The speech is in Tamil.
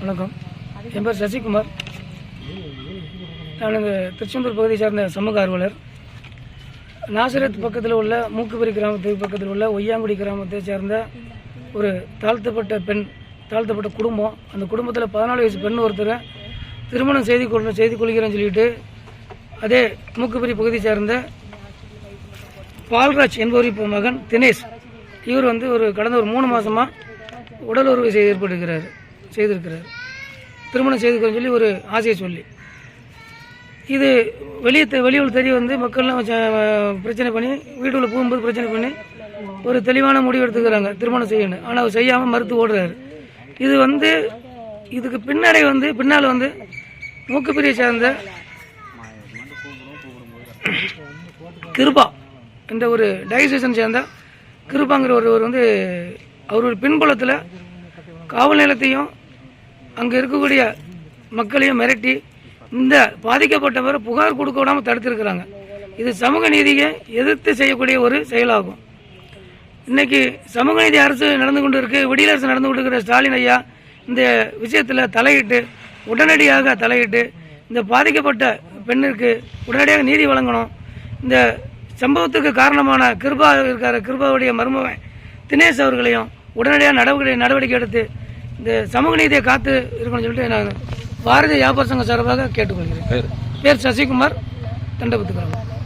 வணக்கம். என் பேர் சசிகுமார். நான் இங்கே திருச்செந்தூர் பகுதியை சார்ந்த சமூக ஆர்வலர். நாசரத் பக்கத்தில் உள்ள மூக்குப்பரி கிராமத்துக்கு பக்கத்தில் உள்ள ஒய்யாங்குடி கிராமத்தை சேர்ந்த ஒரு தாழ்த்தப்பட்ட பெண் தாழ்த்தப்பட்ட குடும்பம். அந்த குடும்பத்தில் பதினாலு வயசு பெண் ஒருத்தரை திருமணம் செய்து கொள்ள செய்து கொள்கிறேன்னு சொல்லிட்டு அதே மூக்குப்பரி பகுதியை சேர்ந்த பால்ராஜ் என்பவர் இப்போ மகன் தினேஷ். இவர் வந்து ஒரு கடந்த ஒரு மூணு மாசமா உடல் உறவு செய்து ஏற்பட்டிருக்கிறார் செய்திருக்கிறார். திருமணம் செய்துக்கிறேன்னு சொல்லி ஒரு ஆசையை சொல்லி. இது வெளியே தெ- வெளியூர் தெரிய வந்து மக்கள்லாம் பிரச்சனை பண்ணி வீட்டுக்குள்ளே போகும்போது பிரச்சனை பண்ணி ஒரு தெளிவான முடிவு எடுத்துக்கிறாங்க திருமணம் செய்யணும் ஆனால் அவர் செய்யாமல் மறுத்து ஓடுறாரு. இது வந்து இதுக்கு பின்னாடி வந்து பின்னால் வந்து மூக்குப்பிரியை சேர்ந்த கிருபா என்ற ஒரு டயசிஷன் சேர்ந்த கிருபாங்கிற ஒருவர் வந்து அவருடைய பின்புலத்தில் காவல் நிலையத்தையும் அங்கே இருக்கக்கூடிய மக்களையும் மிரட்டி இந்த பாதிக்கப்பட்டவரை புகார் கொடுக்க விடாமல் தடுத்திருக்கிறாங்க. இது சமூக நீதியை எதிர்த்து செய்யக்கூடிய ஒரு செயலாகும். இன்னைக்கு சமூக நீதி அரசு நடந்து கொண்டு இருக்கு விடியல் அரசு நடந்து கொண்டு இருக்கிற ஸ்டாலின் ஐயா இந்த விஷயத்தில் தலையிட்டு உடனடியாக தலையிட்டு இந்த பாதிக்கப்பட்ட பெண்ணிற்கு உடனடியாக நீதி வழங்கணும். இந்த சம்பவத்துக்கு காரணமான கிருபா இருக்கிற கிருபாவுடைய மருமகன் தினேஷ் அவர்களையும் உடனடியாக நடவடிக்கை நடவடிக்கை எடுத்து இந்த சமூக நீதியை காத்து இருக்கணும்னு சொல்லிட்டு நான் பாரதிய வியாபார சங்க சார்பாக கேட்டுக்கொள்கிறேன். பேர்? சசிகுமார் தண்டபுத்து கிராமம்